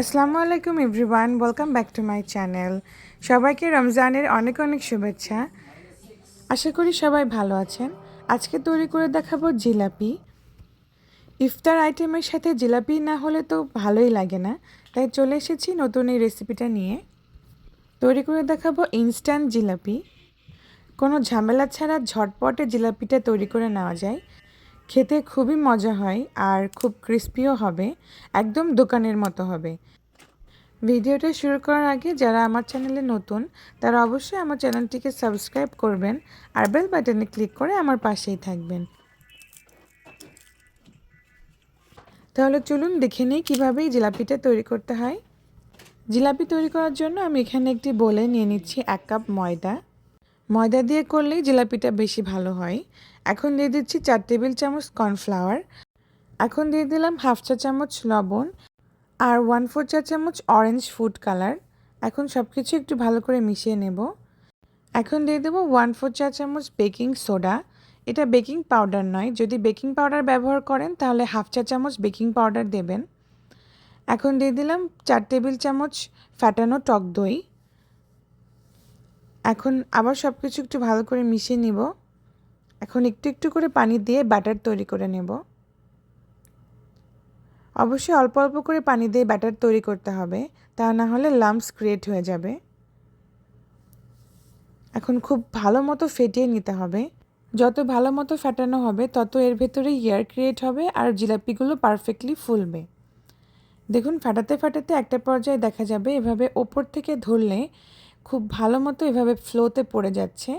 আসসালামু আলাইকুম everyone, welcome back to my channel. সবাইকে রমজানের অনেক অনেক শুভেচ্ছা। আশা করি সবাই ভালো আছেন। আজকে তৈরি করে দেখাবো জিলাপি। ইফতার আইটেমের সাথে জিলাপি না হলে তো ভালোই লাগে না। তাই চলে এসেছি নতুন এই রেসিপিটা নিয়ে। তৈরি করে দেখাবো ইনস্ট্যান্ট জিলাপি। কোনো ঝামেলা ছাড়া ঝটপটে জিলাপিটা তৈরি করে নেওয়া যায়। খেতে খুবই মজা হয় আর খুব ক্রিস্পিও হবে, একদম দোকানের মতো হবে। ভিডিওটা শুরু করার আগে যারা আমার চ্যানেলে নতুন, তারা অবশ্যই আমার চ্যানেলটিকে সাবস্ক্রাইব করবেন আর বেল বাটনে ক্লিক করে আমার পাশেই থাকবেন। তাহলে চলুন দেখে নিই কীভাবে এই জিলাপিটা তৈরি করতে হয়। জিলাপি তৈরি করার জন্য আমি এখানে একটি বলে নিয়ে নিচ্ছি এক কাপ ময়দা। ময়দা দিয়ে করলেই জিলাপিটা বেশি ভালো হয়। এখন দিয়ে দিচ্ছি চার টেবিল চামচ কর্নফ্লাওয়ার। এখন দিয়ে দিলাম হাফ চা চামচ লবণ আর ওয়ান ফোর চা চামচ অরেঞ্জ ফুড কালার এখন সব কিছু একটু ভালো করে মিশিয়ে নেব। এখন দিয়ে দেবো ওয়ান ফোর চা চামচ বেকিং সোডা এটা বেকিং পাউডার নয়, যদি বেকিং পাউডার ব্যবহার করেন তাহলে হাফ চা চামচ বেকিং পাউডার দেবেন। এখন দিয়ে দিলাম চার টেবিল চামচ ফ্যাটানো টক দই। এখন আবার সব কিছু একটু ভালো করে মিশিয়ে নিব। এখন একটু একটু করে পানি দিয়ে ব্যাটার তৈরি করে নেব। অবশ্যই অল্প অল্প করে পানি দিয়ে ব্যাটার তৈরি করতে হবে, তা না হলে লাম্পস ক্রিয়েট হয়ে যাবে। এখন খুব ভালো মতো ফেটিয়ে নিতে হবে। যত ভালো মতো ফেটানো হবে, তত এর ভেতরে ইয়ার ক্রিয়েট হবে আর জিলাপিগুলো পারফেক্টলি ফুলবে। দেখুন, ফাটাতে ফাটাতে একটা পর্যায়ে দেখা যাবে এভাবে ওপর থেকে ধরলে খুব ভালো মতো এভাবে ফ্লোতে পড়ে যাচ্ছে।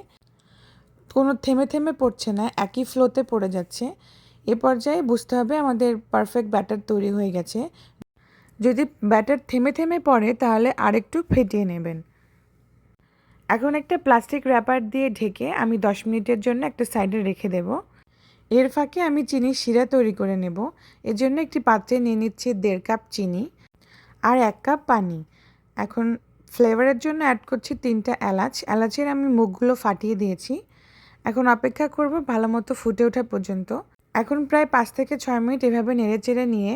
কোনো থেমে থেমে পড়ছে না, একই ফ্লোতে পড়ে যাচ্ছে। এ পর্যায়ে বুঝতে হবে আমাদের পারফেক্ট ব্যাটার তৈরি হয়ে গেছে। যদি ব্যাটার থেমে থেমে পড়ে, তাহলে আরেকটু ফেটিয়ে নেবেন। এখন একটা প্লাস্টিক র্যাপার দিয়ে ঢেকে আমি দশ মিনিটের জন্য একটা সাইডে রেখে দেব। এর ফাঁকে আমি চিনির শিরা তৈরি করে নেব। এর জন্য একটি পাত্রে নিয়ে নিচ্ছি দেড় কাপ চিনি আর এক কাপ পানি। এখন ফ্লেভারের জন্য অ্যাড করছি তিনটা এলাচ। এলাচের আমি মুখগুলো ফাটিয়ে দিয়েছি। এখন অপেক্ষা করব ভালো মতো ফুটে ওঠা পর্যন্ত। এখন প্রায় পাঁচ থেকে ছয় মিনিট এভাবে নেড়ে চেড়ে নিয়ে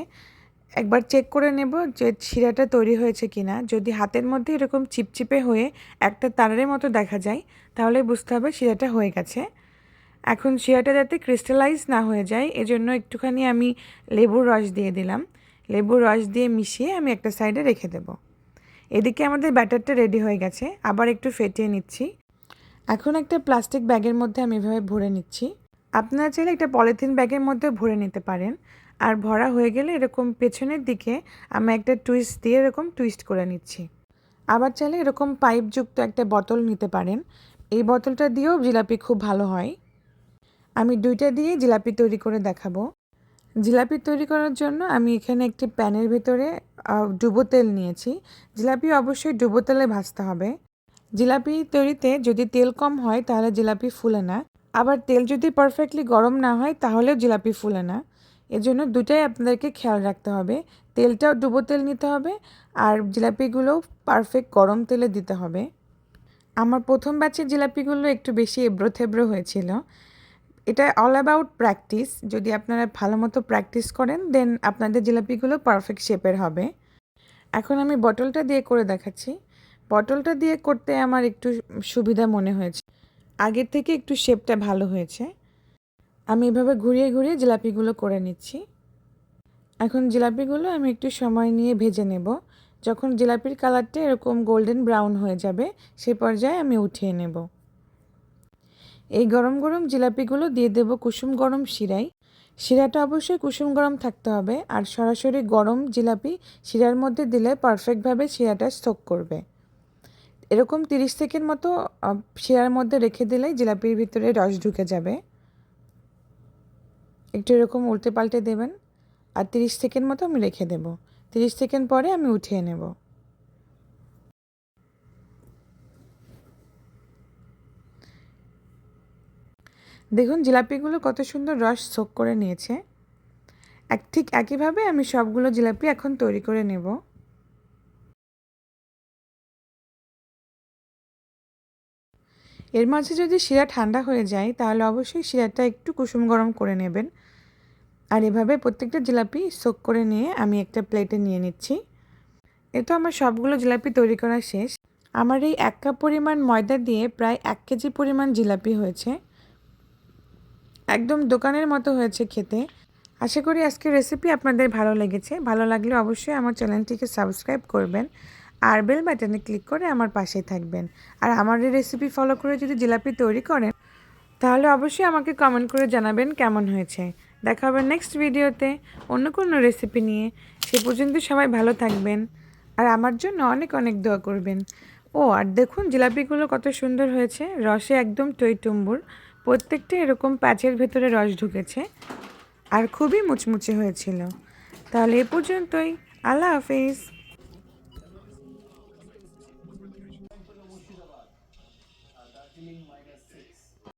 একবার চেক করে নেব যে শিরাটা তৈরি হয়েছে কি না যদি হাতের মধ্যে এরকম চিপচিপে হয়ে একটা তারের মতো দেখা যায়, তাহলে বুঝতে হবে শিরাটা হয়ে গেছে। এখন শিরাটা যাতে ক্রিস্টালাইজ না হয়ে যায়, এজন্য একটুখানি আমি লেবুর রস দিয়ে দিলাম। লেবুর রস দিয়ে মিশিয়ে আমি একটা সাইডে রেখে দেব। এদিকে আমাদের ব্যাটারটা রেডি হয়ে গেছে, আবার একটু ফেটিয়ে নিচ্ছি। এখন একটা প্লাস্টিক ব্যাগের মধ্যে আমি এভাবে ভরে নিচ্ছি। আপনারা চাইলে একটা পলিথিন ব্যাগের মধ্যে ভরে নিতে পারেন। আর ভরা হয়ে গেলে এরকম পেছনের দিকে আমি একটা টুইস্ট দিয়ে এরকম টুইস্ট করে নিচ্ছি। আবার চাইলে এরকম পাইপযুক্ত একটা বোতল নিতে পারেন। এই বোতলটা দিয়েও জিলাপি খুব ভালো হয়। আমি দুইটা দিয়ে জিলাপি তৈরি করে দেখাবো। জিলাপি তৈরি করার জন্য আমি এখানে একটি প্যানের ভিতরে ডুবো তেল নিয়েছি। জিলাপি অবশ্যই ডুবো তেলে ভাজতে হবে। জিলাপি তৈরিতে যদি তেল কম হয়, তাহলে জিলাপি ফুলে না। আবার তেল যদি পারফেক্টলি গরম না হয়, তাহলেও জিলাপি ফুলে না। এজন্য দুটাই আপনাদেরকে খেয়াল রাখতে হবে। তেলটাও ডুবো তেল নিতে হবে, আর জিলাপিগুলোও পারফেক্ট গরম তেলে দিতে হবে। আমার প্রথম ব্যাচের জিলাপিগুলো একটু বেশি এবড়ো থেবড়ো হয়েছিল। এটা অল অ্যাবাউট প্র্যাকটিস যদি আপনারা ভালো মতো প্র্যাকটিস করেন দেন আপনাদের জিলাপিগুলো পারফেক্ট শেপের হবে। এখন আমি বটলটা দিয়ে করে দেখাচ্ছি। বটলটা দিয়ে করতে আমার একটু সুবিধা মনে হয়েছে। আগের থেকে একটু শেপটা ভালো হয়েছে। আমি এভাবে ঘুরিয়ে ঘুরিয়ে জিলাপিগুলো করে নিচ্ছি। এখন জিলাপিগুলো আমি একটু সময় নিয়ে ভেজে নেব। যখন জিলাপির কালারটা এরকম গোল্ডেন ব্রাউন হয়ে যাবে, সে পর্যায়ে আমি উঠিয়ে নেব। এই গরম গরম জিলাপিগুলো দিয়ে দেব কুসুম গরম শিরাই শিরাটা অবশ্যই কুসুম গরম থাকতে হবে। আর সরাসরি গরম জিলাপি শিরার মধ্যে দিলে পারফেক্টভাবে শিরাটা স্টোক করবে। এরকম তিরিশ সেকেন্ড মতো শিরার মধ্যে রেখে দিলেই জিলাপির ভিতরে রস ঢুকে যাবে। একটু এরকম উল্টে পাল্টে দেবেন, আর তিরিশ সেকেন্ড মতো আমি রেখে দেব। তিরিশ সেকেন্ড পরে আমি উঠিয়ে নেব। দেখুন, জিলাপিগুলো কত সুন্দর রস সোক করে নিয়েছে। এক ঠিক একইভাবে আমি সবগুলো জিলাপি এখন তৈরি করে নেব। এর মাঝে যদি শিরা ঠান্ডা হয়ে যায়, তাহলে অবশ্যই শিরাটা একটু কুসুম গরম করে নেবেন। আর এভাবে প্রত্যেকটা জিলাপি সোক করে নিয়ে আমি একটা প্লেটে নিয়ে নিচ্ছি। এ তো আমার সবগুলো জিলাপি তৈরি করা শেষ। আমার এই এক কাপ পরিমাণ ময়দা দিয়ে প্রায় এক কেজি পরিমাণ জিলাপি হয়েছে। একদম দোকানের মতো হয়েছে খেতে। আশা করি আজকের রেসিপি আপনাদের ভালো লেগেছে। ভালো লাগলে অবশ্যই আমার চ্যানেলটিকে সাবস্ক্রাইব করবেন। আর বেল বাটনে ক্লিক করে আমার পাশে থাকবেন। আর আমার এই রেসিপি ফলো করে যদি জিলাপি তৈরি করেন, তাহলে অবশ্যই আমাকে কমেন্ট করে জানাবেন কেমন হয়েছে। দেখা হবে নেক্সট ভিডিওতে অন্য কোনো রেসিপি নিয়ে। সে পর্যন্ত সবাই ভালো থাকবেন। আর আমার জন্য অনেক অনেক দোয়া করবেন। ও, আর দেখুন জিলাপিগুলো কত সুন্দর হয়েছে। রসে একদম টইটুম্বুর প্রত্যেকটা এরকম প্যাচের ভেতরে রস ঢুকেছে। আর খুবই মুচমুচে হয়েছিল। তাহলে এ পর্যন্তই। আল্লাহ হাফিজ।